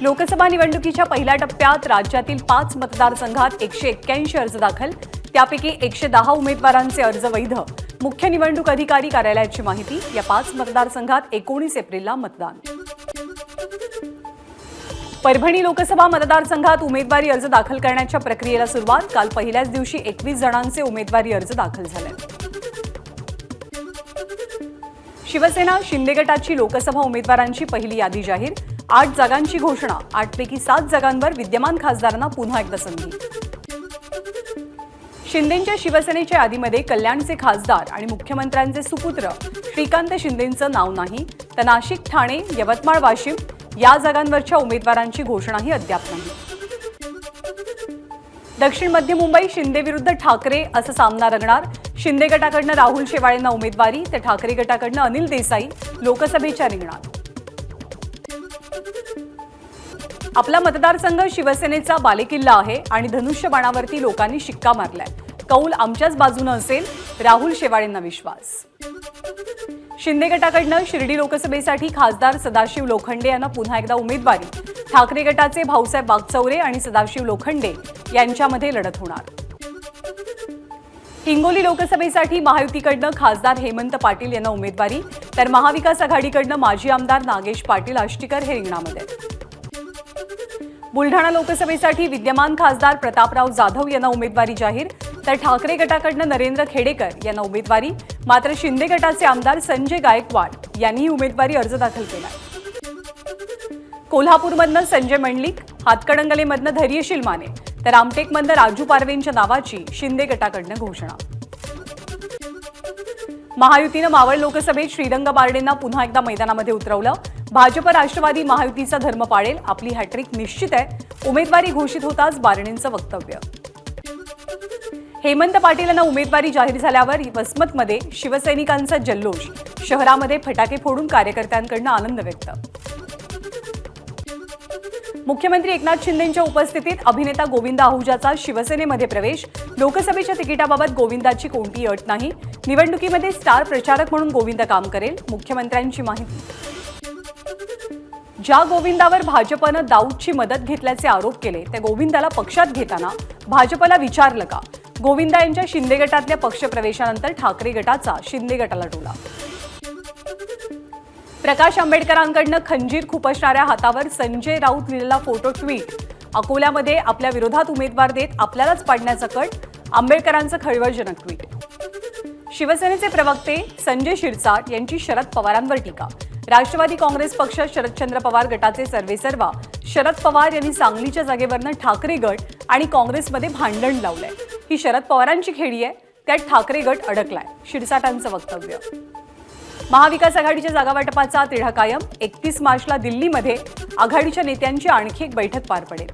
लोकसभा निवडणुकीच्या पहिल्या टप्प्यात राज्यातील पाच मतदारसंघात एकशे एक्क्याऐंशी अर्ज दाखल. त्यापैकी एकशे दहा उमेदवारांचे अर्ज वैध. मुख्य निवडणूक अधिकारी कार्यालयाची माहिती या पाच मतदारसंघात एकोणीस एप्रिलला मतदान. परभणी लोकसभा मतदारसंघात उमेदवारी अर्ज दाखल करण्याच्या प्रक्रियेला सुरुवात. काल पहिल्याच दिवशी एकवीस जणांचे उमेदवारी अर्ज दाखल झाले. शिवसेना शिंदे गटाची लोकसभा उमेदवारांची पहिली यादी जाहीर. आठ जागांची घोषणा. आठपैकी सात जागांवर विद्यमान खासदारांना पुन्हा एकदा संधी. शिंदेंच्या शिवसेनेच्या यादीमध्ये कल्याणचे खासदार आणि मुख्यमंत्र्यांचे सुपुत्र श्रीकांत शिंदेंचं नाव नाही तर नाशिक ठाणे यवतमाळ वाशिम या जागांवरच्या उमेदवारांची घोषणाही अद्याप नाही. दक्षिण मध्य मुंबई शिंदे विरुद्ध ठाकरे असा सामना रंगणार. शिंदे गटाकडनं राहुल शेवाळेंना उमेदवारी तर ठाकरे गटाकडनं अनिल देसाई लोकसभेच्या रिंगणार आपला मतदारसंघ शिवसेनेचा बालेकिल्ला आहे आणि धनुष्यबाणावरती लोकांनी शिक्का मारलाय. कौल आमच्याच बाजूनं असेल राहुल शेवाळेंना विश्वास. शिंदे गटाकडनं शिर्डी लोकसभेसाठी खासदार सदाशिव लोखंडे यांना पुन्हा एकदा उमेदवारी. ठाकरे गटाचे भाऊसाहेब बागचौरे आणि सदाशिव लोखंडे यांच्यामध्ये लढत होणार. हिंगोली लोकसभेसाठी महायुतीकडनं खासदार हेमंत पाटील यांना उमेदवारी तर महाविकास आघाडीकडनं माजी आमदार नागेश पाटील आष्टीकर हे रिंगणामध्ये. बुलढाणा लोकसभेसाठी विद्यमान खासदार प्रतापराव जाधव यांना उमेदवारी जाहीर. तर ठाकरे गटाकडनं नरेंद्र खेडेकर यांना उमेदवारी. मात्र शिंदे गटाचे आमदार संजय गायकवाड यांनीही उमेदवारी अर्ज दाखल केला. कोल्हापूरमधनं संजय मंडलिक हातकणंगलेमधनं धैर्यशील माने तर रामटेकमधनं राजू पारवेंच्या नावाची शिंदे गटाकडनं घोषणा. महायुतीनं मावळ लोकसभेत श्रीरंग बारडेंना पुन्हा एकदा मैदानामध्ये उतरवलं. भाजप राष्ट्रवादी महायुतीचा धर्म पाळेल आपली हॅट्रिक निश्चित आहे. उमेदवारी घोषित होताच बारणेंचं वक्तव्य. हेमंत पाटील यांना उमेदवारी जाहीर झाल्यावर वसमतमध्ये शिवसैनिकांचा जल्लोष. शहरामध्ये फटाके फोडून कार्यकर्त्यांकडनं आनंद व्यक्त. मुख्यमंत्री एकनाथ शिंदेंच्या उपस्थितीत अभिनेता गोविंदा आहुजाचा शिवसेनेमध्ये प्रवेश. लोकसभेच्या तिकिटाबाबत गोविंदाची कोणतीही अट नाही. निवडणुकीमध्ये स्टार प्रचारक म्हणून गोविंद काम करेल मुख्यमंत्र्यांची माहिती. ज्या गोविंदावर भाजपनं दाऊदची मदत घेतल्याचे आरोप केले त्या गोविंदाला पक्षात घेताना भाजपला विचारलं का? गोविंदा यांच्या शिंदे गटातल्या पक्षप्रवेशानंतर ठाकरे गटाचा शिंदे गटाला टोला प्रकाश आंबेडकरांकडनं खंजीर खुपसणाऱ्या हातावर संजय राऊत लिहिलेला फोटो ट्विट अकोल्यामध्ये आपल्या विरोधात उमेदवार देत आपल्यालाच पाडण्याचा कट आंबेडकरांचं खळबळजनक ट्विट शिवसेनेचे प्रवक्ते संजय शिरसाट यांची शरद पवारांवर टीका. राष्ट्रवादी काँग्रेस पक्ष शरदचंद्र पवार गटाचे सर्वेसर्वा. शरद पवार यांनी सांगलीच्या जागेवरनं ठाकरे गट आणि काँग्रेसमध्ये भांडण लावलंय. ही शरद पवारांची खेळी आहे त्यात ठाकरे गट अडकलाय. शिरसाटांचं वक्तव्य. महाविकास आघाडीच्या जागावाटपाचा तिढा कायम. एकतीस मार्चला दिल्लीमध्ये आघाडीच्या नेत्यांची आणखी एक बैठक पार पडेल.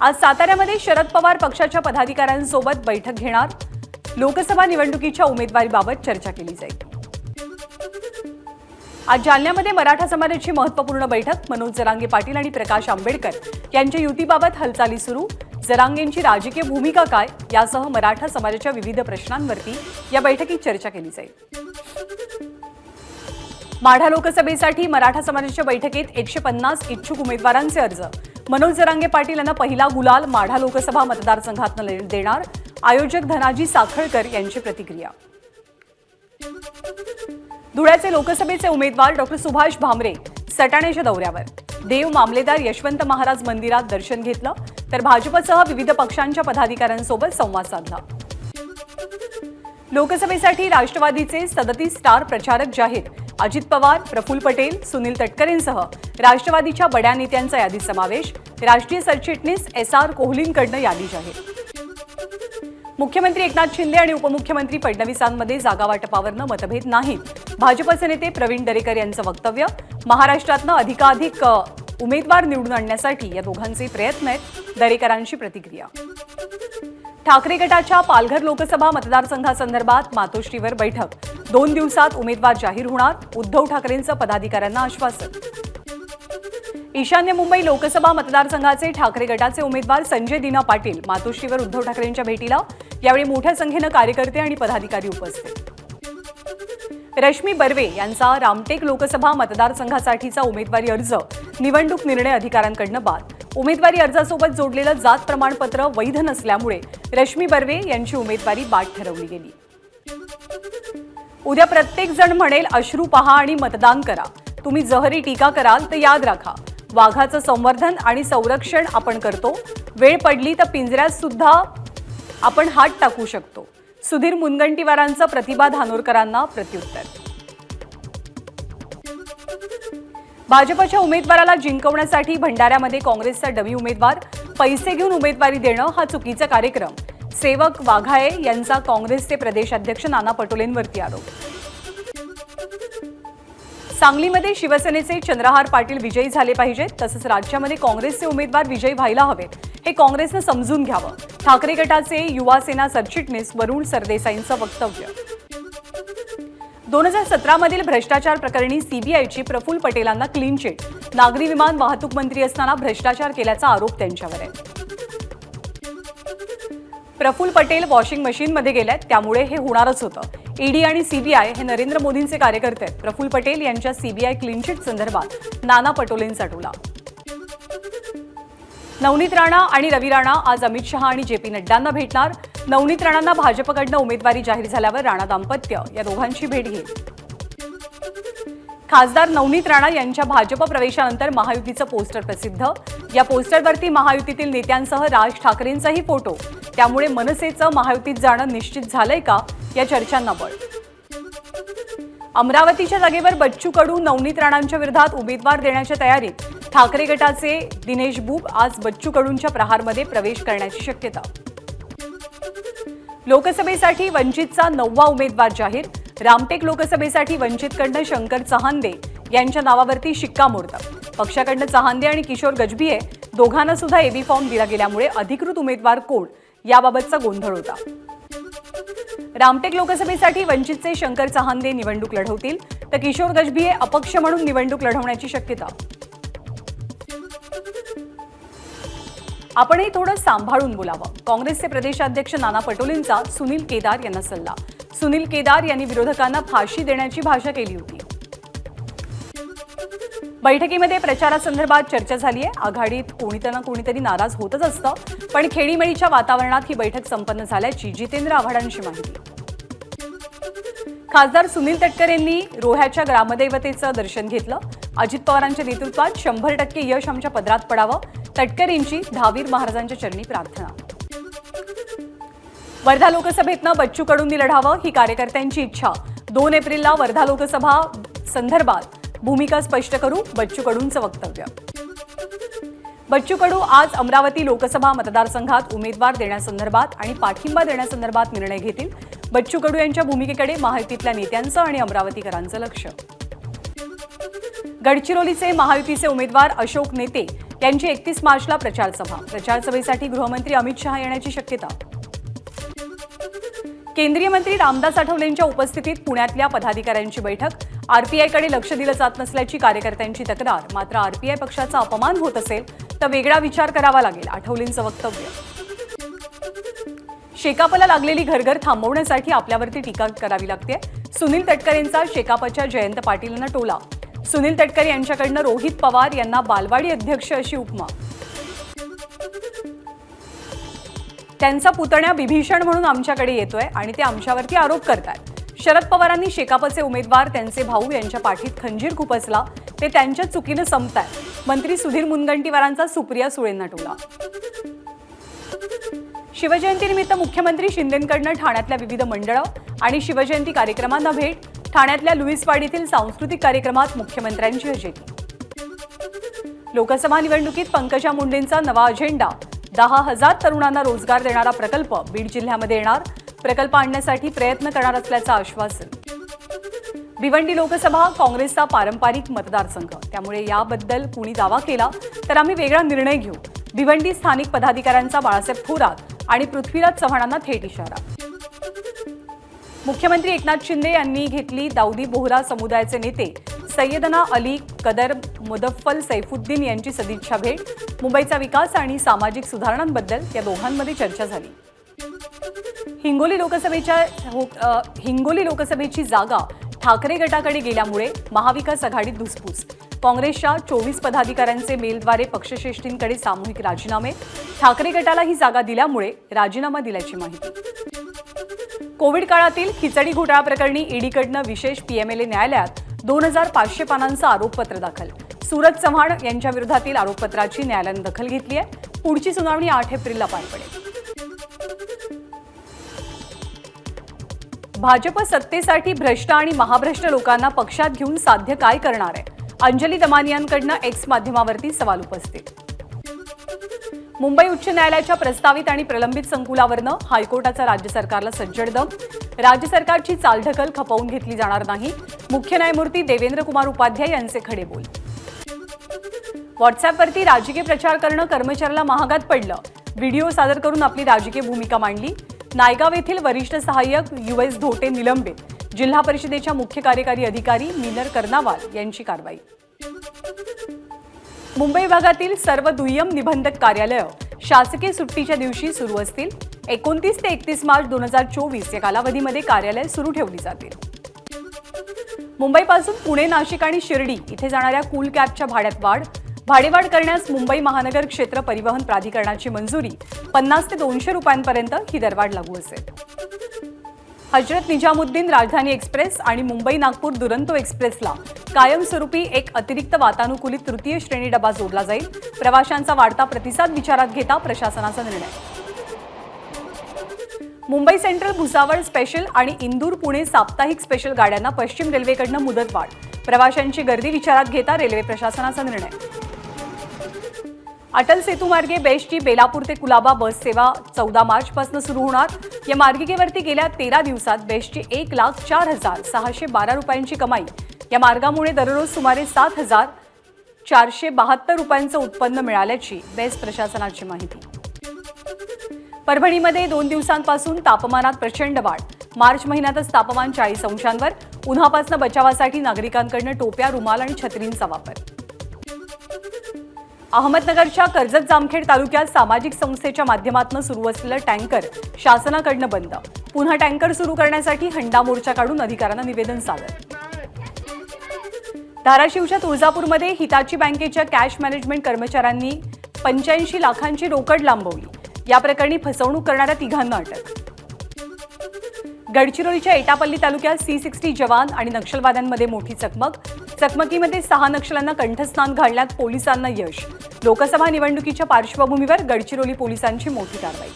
आज साताऱ्यामध्ये शरद पवार पक्षाच्या पदाधिकाऱ्यांसोबत बैठक घेणार. लोकसभा निवडणुकीच्या उमेदवारीबाबत चर्चा केली जाईल. आज जालन्यामध्ये मराठा समाजाची महत्त्वपूर्ण बैठक. मनोज जरांगे पाटील आणि प्रकाश आंबेडकर यांच्या युतीबाबत हालचाली सुरू. जरांगेंची राजकीय भूमिका काय? यासह मराठा समाजाच्या विविध प्रश्नांवरती या बैठकीत चर्चा केली जाईल. माढा लोकसभेसाठी मराठा समाजाच्या बैठकीत एकशे पन्नास इच्छुक उमेदवारांचे अर्ज. मनोज जरांगे पाटील यांना पहिला गुलाल माढा लोकसभा मतदारसंघातनं देणार. आयोजक धनाजी साखळकर यांची प्रतिक्रिया. धुळ्याचे लोकसभेचे उमेदवार डॉक्टर सुभाष भामरे सटाण्याच्या दौऱ्यावर. देव मामलेदार यशवंत महाराज मंदिरात दर्शन घेतलं तर भाजपसह विविध पक्षांच्या पदाधिकाऱ्यांसोबत संवाद साधला. लोकसभेसाठी राष्ट्रवादीचे सदतीस स्टार प्रचारक जाहीर अजित पवार प्रफुल्ल पटेल सुनील तटकरेंसह राष्ट्रवादीच्या बड्या नेत्यांचा यादीत समावेश राष्ट्रीय सरचिटणीस एस आर कोहलींकडनं यादी जाहीर. मुख्यमंत्री एकनाथ शिंदे आणि उपमुख्यमंत्री फडणवीसांमध्ये जागावाटपावरनं मतभेद नाहीत. भाजपचे नेते प्रवीण दरेकर यांचं वक्तव्य. महाराष्ट्रातनं अधिकाधिक उमेदवार निवडून आणण्यासाठी या दोघांचे प्रयत्न आहेत. दरेकरांची प्रतिक्रिया. ठाकरे गटाच्या पालघर लोकसभा मतदारसंघासंदर्भात मातोश्रीवर बैठक. दोन दिवसात उमेदवार जाहीर होणार उद्धव ठाकरेंचं पदाधिकाऱ्यांना आश्वासन. ईशान्य मुंबई लोकसभा मतदारसंघाचे ठाकरे गटाचे उमेदवार संजय दिना पाटील मातोश्रीवर उद्धव ठाकरेंच्या भेटीला. यावेळी मोठ्या संख्येनं कार्यकर्ते आणि पदाधिकारी उपस्थित. रश्मी बर्वे यांचा रामटेक लोकसभा मतदारसंघासाठीचा उमेदवारी अर्ज निवडणूक निर्णय अधिकाऱ्यांकडनं बाद. उमेदवारी अर्जासोबत जोडलेलं जात प्रमाणपत्र वैध नसल्यामुळे रश्मी बर्वे यांची उमेदवारी बाद ठरवली गेली. उद्या प्रत्येक जण म्हणेल अश्रू पहा आणि मतदान करा. तुम्ही जहरी टीका कराल तर याद राखा. वाघाचं संवर्धन आणि संरक्षण आपण करतो. वेळ पडली तर पिंजऱ्यात सुद्धा आपण हात टाकू शकतो. सुधीर मुनगंटीवारांचं प्रतिभा धानोरकरांना प्रत्युत्तर. भाजपच्या उमेदवाराला जिंकवण्यासाठी भंडाऱ्यामध्ये काँग्रेसचा डमी उमेदवार पैसे घेऊन उमेदवारी देणं हा चुकीचा कार्यक्रम. सेवक वाघाये यांचा काँग्रेसचे प्रदेशाध्यक्ष नाना पटोलेंवरती आरोप. सांगलीमध्ये शिवसेनेचे चंद्रहार पाटील विजयी झाले पाहिजेत तसंच राज्यामध्ये काँग्रेसचे उमेदवार विजयी व्हायला हवेत. हे काँग्रेसनं समजून घ्यावं. ठाकरे गटाचे युवा सेना सरचिटणीस वरुण सरदेसाईंचं वक्तव्य. दोन हजार सतरामधील भ्रष्टाचार प्रकरणी सीबीआयची प्रफुल्ल पटेलांना क्लीन चिट नागरी विमान वाहतूक मंत्री असताना भ्रष्टाचार केल्याचा आरोप त्यांच्यावर आहे. प्रफुल्ल पटेल वॉशिंग मशीनमध्ये गेल्यात त्यामुळे हे होणारच होतं. ईडी आणि सीबीआय हे नरेंद्र मोदींचे कार्यकर्ते आहेत. प्रफुल्ल पटेल यांच्या सीबीआय क्लीन चिट संदर्भात नाना पटोलेंचा टोला. नवनीत राणा आणि रवी राणा आज अमित शहा आणि जे पी नड्डांना भेटणार. नवनीत राणांना भाजपकडनं उमेदवारी जाहीर झाल्यावर राणा दाम्पत्य. या दोघांची भेट घेईल. खासदार नवनीत राणा यांच्या भाजप प्रवेशानंतर महायुतीचं पोस्टर प्रसिद्ध. या पोस्टरवरती महायुतीतील नेत्यांसह राज ठाकरेंचाही फोटो. त्यामुळे मनसेचं महायुतीत जाणं निश्चित झालंय का? या चर्चांना बळ. अमरावतीच्या जागेवर बच्चू कडू नवनीत राणांच्या विरोधात उमेदवार देण्याच्या तयारीत. ठाकरे गटाचे दिनेश बुब आज बच्चू कडूंच्या प्रहारमध्ये प्रवेश करण्याची शक्यता. लोकसभेसाठी वंचितचा नववा उमेदवार जाहीर. रामटेक लोकसभेसाठी वंचितकडनं शंकर चहांदे यांच्या नावावरती शिक्कामोर्तब पक्षाकडनं चहांदे आणि किशोर गजभिये दोघांना सुद्धा एबी फॉर्म दिला गेल्यामुळे अधिकृत उमेदवार कोण? याबाबतचा गोंधळ होता. रामटेक लोकसभेसाठी वंचितचे शंकर चहांदे निवडणूक लढवतील. तर किशोर गजभिये अपक्ष म्हणून निवडणूक लढवण्याची शक्यता. आपणही थोडं सांभाळून बोलावं. काँग्रेसचे प्रदेशाध्यक्ष नाना पटोलेंचा सुनील केदार यांना सल्ला. सुनील केदार यांनी विरोधकांना फाशी देण्याची भाषा केली होती. बैठकीमध्ये प्रचारासंदर्भात चर्चा झाली आहे. आघाडीत कोणीतरी ना कोणीतरी नाराज होतच असतं. पण खेडीमळीच्या वातावरणात ही बैठक संपन्न झाल्याची जितेंद्र आव्हाडांची माहिती. खासदार सुनील तटकर यांनी रोह्याच्या ग्रामदैवतेचं दर्शन घेतलं. अजित पवारांच्या नेतृत्वात शंभर टक्के यश आमच्या पदरात पडावं. तटकरींची यांची दहावीर महाराजांच्या चरणी प्रार्थना. वर्धा लोकसभेतनं बच्चू कडूंनी लढावं ही कार्यकर्त्यांची इच्छा. दोन एप्रिलला वर्धा लोकसभा संदर्भात भूमिका स्पष्ट करू बच्चू कडूंचं वक्तव्य. बच्चू कडू आज अमरावती लोकसभा मतदारसंघात उमेदवार देण्यासंदर्भात आणि पाठिंबा देण्यासंदर्भात निर्णय घेतील. बच्चू कडू यांच्या भूमिकेकडे महायुतीतल्या नेत्यांचं आणि अमरावतीकरांचं लक्ष. गडचिरोलीचे महायुतीचे उमेदवार अशोक नेते यांची एकतीस मार्चला प्रचार सभा गृहमंत्री अमित शहा येण्याची शक्यता. केंद्रीय मंत्री रामदास आठवलेंच्या उपस्थितीत पुण्यातल्या पदाधिकाऱ्यांची बैठक. आरपीआयकडे लक्ष दिलं जात नसल्याची कार्यकर्त्यांची तक्रार. मात्र आरपीआय पक्षाचा अपमान होत असेल तर वेगळा विचार करावा लागेल आठवलेंचं वक्तव्य. शेकापला लागलेली घरघर थांबवण्यासाठी आपल्यावरती टीका करावी लागते सुनील तटकरेंचा शेकापच्या जयंत पाटील यांना टोला. सुनील तटकर यांच्याकडनं रोहित पवार यांना बालवाडी अध्यक्ष अशी उपमा. त्यांचा पुतण्या बिभीषण म्हणून आमच्याकडे येतोय आणि ते आमच्यावरती आरोप करतात शरद पवारांनी शेकापचे उमेदवार त्यांचे भाऊ यांच्या पाठीत खंजीर खुपसला ते त्यांच्या चुकीनं संपताय मंत्री सुधीर मुनगंटीवारांचा सुप्रिया सुळेंना टोला. शिवजयंतीनिमित्त मुख्यमंत्री शिंदेंकडनं ठाण्यातल्या विविध मंडळं आणि शिवजयंती कार्यक्रमांना भेट ठाण्यातल्या लुईसवाडीतील सांस्कृतिक कार्यक्रमात मुख्यमंत्र्यांची हजेरी. लोकसभा निवडणुकीत पंकजा मुंडेंचा नवा अजेंडा. दहा हजार तरुणांना रोजगार देणारा प्रकल्प बीड जिल्ह्यामध्ये येणार. प्रकल्प आणण्यासाठी प्रयत्न करणार असल्याचं आश्वासन. भिवंडी लोकसभा काँग्रेसचा पारंपरिक मतदारसंघ. त्यामुळे याबद्दल कुणी दावा केला तर आम्ही वेगळा निर्णय घेऊ. भिवंडी स्थानिक पदाधिकाऱ्यांचा बाळासाहेब थोरात आणि पृथ्वीराज चव्हाणांना थेट इशारा. मुख्यमंत्री एकनाथ शिंदे यांनी घेतली दाऊदी बोहरा समुदायाचे नेते सय्यदना अली कदर मुदफ्फल सैफुद्दीन यांची सदिच्छा भेट मुंबईचा विकास आणि सामाजिक सुधारणांबद्दल या दोघांमध्ये चर्चा झाली. हिंगोली लोकसभेच्या हो, हिंगोली लोकसभेची जागा ठाकरे गटाकडे गेल्यामुळे महाविकास आघाडीत धुसफूस. काँग्रेसच्या चोवीस पदाधिकाऱ्यांचे मेलद्वारे पक्षश्रेष्ठींकडे सामूहिक राजीनामे ठाकरे गटाला ही जागा दिल्यामुळे राजीनामा दिल्याची माहिती. कोविड काळातील खिचडी घोटाळा प्रकरणी ईडीकडनं विशेष पीएमएलए न्यायालयात दोन हजार पाचशे पानांचं आरोपपत्र दाखल. सूरज चव्हाण यांच्या विरोधातील आरोपपत्राची न्यायालयानं दखल घेतली आहे. पुढची सुनावणी आठ एप्रिलला पार पडेल. भाजप सत्तेसाठी भ्रष्ट आणि महाभ्रष्ट लोकांना पक्षात घेऊन साध्य काय करणार आहे? अंजली दमानियांकडनं एक्स माध्यमावरती सवाल उपस्थित. मुंबई उच्च न्यायालयाच्या प्रस्तावित आणि प्रलंबित संकुलावरनं हायकोर्टाचा राज्य सरकारला सज्जड दम. राज्य सरकारची चालढकल खपवून घेतली जाणार नाही. मुख्य न्यायमूर्ती देवेंद्र कुमार उपाध्याय यांचे खडे बोल. व्हॉट्सअपवरती राजकीय प्रचार करणं कर्मचाऱ्याला महागात पडलं. व्हिडिओ सादर करून आपली राजकीय भूमिका मांडली. नायगाव येथील वरिष्ठ सहाय्यक यू एस धोटे निलंबित. जिल्हा परिषदेच्या मुख्य कार्यकारी अधिकारी मिनर कर्नावाल यांची कारवाई. मुंबई विभागातील सर्व दुय्यम निबंधक कार्यालयं शासकीय सुट्टीच्या दिवशी सुरू असतील. एकोणतीस ते एकतीस मार्च दोन हजार चोवीस या कालावधीमध्ये कार्यालय सुरू ठेवली जातील. मुंबईपासून पुणे नाशिक आणि शिर्डी इथे जाणाऱ्या कूल कॅबच्या भाड्यात वाढ भाडेवाढ करण्यास मुंबई महानगर क्षेत्र परिवहन प्राधिकरणाची मंजुरी पन्नास ते दोनशे रुपयांपर्यंत ही दरवाढ लागू असेल. हजरत निजामुद्दीन राजधानी एक्सप्रेस आणि मुंबई नागपूर दुरंतो एक्सप्रेसला कायमस्वरूपी एक अतिरिक्त वातानुकूलित तृतीय श्रेणी डबा जोडला जाईल. प्रवाशांचा वाढता प्रतिसाद विचारात घेता प्रशासनाचा निर्णय. मुंबई सेंट्रल भुसावळ स्पेशल आणि इंदूर पुणे साप्ताहिक स्पेशल गाड्यांना पश्चिम रेल्वेकडनं मुदतवाढ प्रवाशांची गर्दी विचारात घेता रेल्वे प्रशासनाचा निर्णय. अटल सेतूमार्गे बेस्टची बेलापूर ते कुलाबा बस सेवा चौदा मार्चपासून सुरू होणार. या मार्गिकेवरती गेल्या तेरा दिवसात बेस्टची एक लाख चार हजार सहाशे बारा रुपयांची कमाई या मार्गामुळे दररोज सुमारे सात हजार चारशे बहात्तर रुपयांचं उत्पन्न मिळाल्याची बेस्ट प्रशासनाची माहिती. परभणीमध्ये दोन दिवसांपासून तापमानात प्रचंड वाढ. मार्च महिन्यातच तापमान चाळीस अंशांवर उन्हापासून बचावासाठी नागरिकांकडनं टोप्या रुमाल आणि छत्रींचा वापर. अहमदनगरच्या कर्जत जामखेड तालुक्यात सामाजिक संस्थेच्या माध्यमातून सुरू असलेलं टँकर शासनाकडनं बंद. पुन्हा टँकर सुरू करण्यासाठी हंडा मोर्चा काढून अधिकाऱ्यांना निवेदन सादर. धाराशिवच्या तुळजापूरमध्ये हिताची बँकेच्या कॅश मॅनेजमेंट कर्मचाऱ्यांनी पंच्याऐंशी लाखांची रोकड लांबवली. या प्रकरणी फसवणूक करणाऱ्या तिघांना अटक. गडचिरोलीच्या एटापल्ली तालुक्यात सी सिक्स्टी जवान आणि नक्षलवाद्यांमध्ये मोठी चकमक. चकमकीमध्ये सहा नक्षलांना कंठस्नान घालण्यात पोलिसांना यश. लोकसभा निवडणुकीच्या पार्श्वभूमीवर गडचिरोली पोलिसांची मोठी कारवाई.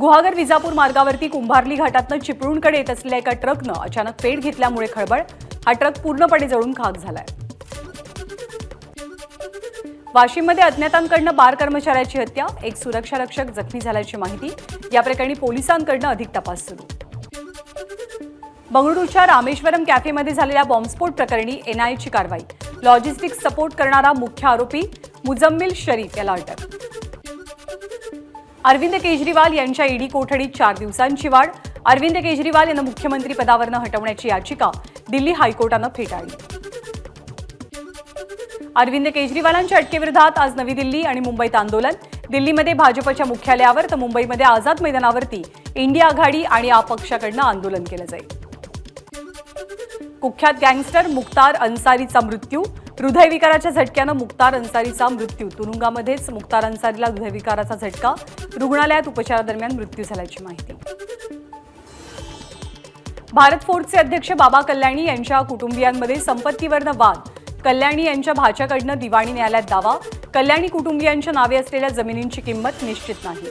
गुहागर विजापूर मार्गावरती कुंभारली घाटातनं चिपळूणकडे येत असलेल्या एका ट्रकनं अचानक पेट घेतल्यामुळे खळबळ. हा ट्रक पूर्णपणे जळून खाक झालाय. वाशिममध्ये अज्ञातांकडनं बार कर्मचाऱ्याची हत्या एक सुरक्षा रक्षक जखमी झाल्याची माहिती या प्रकरणी पोलिसांकडनं अधिक तपास सुरू. बंगळुरूच्या रामेश्वरम कॅफेमध्ये झालेल्या बॉम्बस्फोट प्रकरणी एनआयएची कारवाई लॉजिस्टिक्स सपोर्ट करणारा मुख्य आरोपी मुजम्मिल शरीफ याला अटक. अरविंद केजरीवाल यांच्या ईडी कोठडीत चार दिवसांची वाढ अरविंद केजरीवाल यांना मुख्यमंत्री पदावरनं हटवण्याची याचिका दिल्ली हायकोर्टानं फेटाळली. अरविंद केजरीवालांच्या अटकेविरोधात आज नवी दिल्ली आणि मुंबईत आंदोलन. दिल्लीमध्ये भाजपच्या मुख्यालयावर तर मुंबईमध्ये आझाद मैदानावरती इंडिया आघाडी आणि आप पक्षाकडनं आंदोलन केलं जाईल. कुख्यात गँगस्टर मुख्तार अन्सारीचा मृत्यू. हृदयविकाराच्या झटक्यानं मुख्तार अन्सारीचा मृत्यू. तुरुंगामध्येच मुख्तार अन्सारीला हृदयविकाराचा झटका. रुग्णालयात उपचारादरम्यान मृत्यू झाल्याची माहिती. भारत फोर्सचे अध्यक्ष बाबा कल्याणी यांच्या कुटुंबियांमध्ये संपत्तीवरनं वाद. कल्याणी यांच्या भाच्याकडनं दिवाणी न्यायालयात दावा. कल्याणी कुटुंबियांच्या नावे असलेल्या जमिनींची किंमत निश्चित नाही.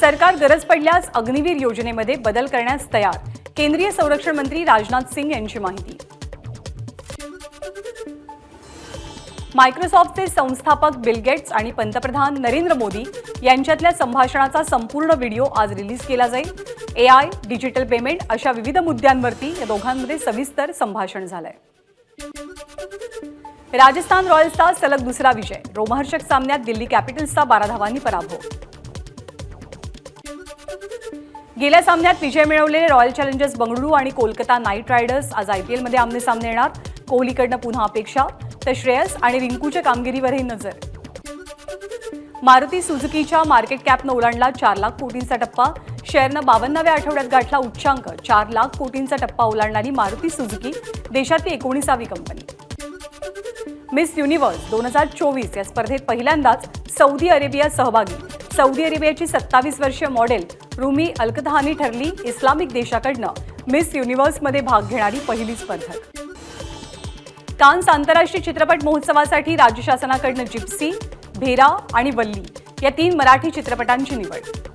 सरकार गरज पडल्यास अग्निवीर योजनेमध्ये बदल करण्यास तयार. केंद्रीय संरक्षण मंत्री राजनाथ सिंग यांची माहिती. मायक्रोसॉफ्टचे संस्थापक बिल गेट्स आणि पंतप्रधान नरेंद्र मोदी यांच्यातल्या संभाषणाचा संपूर्ण व्हिडिओ आज रिलीज केला जाईल. ए आय डिजिटल पेमेंट अशा विविध मुद्द्यांवरती या दोघांमध्ये सविस्तर संभाषण झालंय. राजस्थान रॉयल्सचा सलग दुसरा विजय. रोमहर्षक सामन्यात दिल्ली कॅपिटल्सचा बारा धावांनी पराभव. गेल्या सामन्यात विजय मिळवलेले रॉयल चॅलेंजर्स बंगळुरू आणि कोलकाता नाईट रायडर्स आज आयपीएलमध्ये आमने सामने येणार. कोहलीकडनं पुन्हा अपेक्षा तर श्रेयस आणि रिंकूच्या कामगिरीवरही नजर. मारुती सुझुकीच्या मार्केट कॅपनं ओलांडला चार लाख कोटींचा टप्पा. शेअरनं बावन्नाव्या आठवड्यात गाठला उच्चांक. चार लाख कोटींचा टप्पा ओलांडणारी मारुती सुझुकी देशातली एकोणीसावी कंपनी. मिस युनिव्हर्स दोन हजार चोवीस या स्पर्धेत पहिल्यांदाच सौदी अरेबिया सहभागी. सौदी अरेबियाची सत्तावीस वर्षीय मॉडेल रुमी अल्कधानी ठरली इस्लामिक देशाकडनं. मिस युनिव्हर्समध्ये भाग घेणारी पहिली स्पर्धक. कान्स आंतरराष्ट्रीय चित्रपट महोत्सवासाठी राज्य शासनाकडनं जिप्सी भेरा आणि वल्ली या तीन मराठी चित्रपटांची निवड.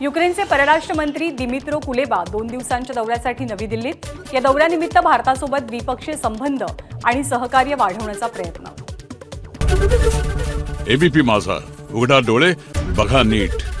युक्रेनचे परराष्ट्र मंत्री दिमित्रो कुलेबा दोन दिवसांच्या दौऱ्यासाठी नवी दिल्लीत. या दौऱ्यानिमित्त भारतासोबत द्विपक्षीय संबंध आणि सहकार्य वाढवण्याचा प्रयत्न. एबीपी माझा. उघडा डोळे बघा नीट.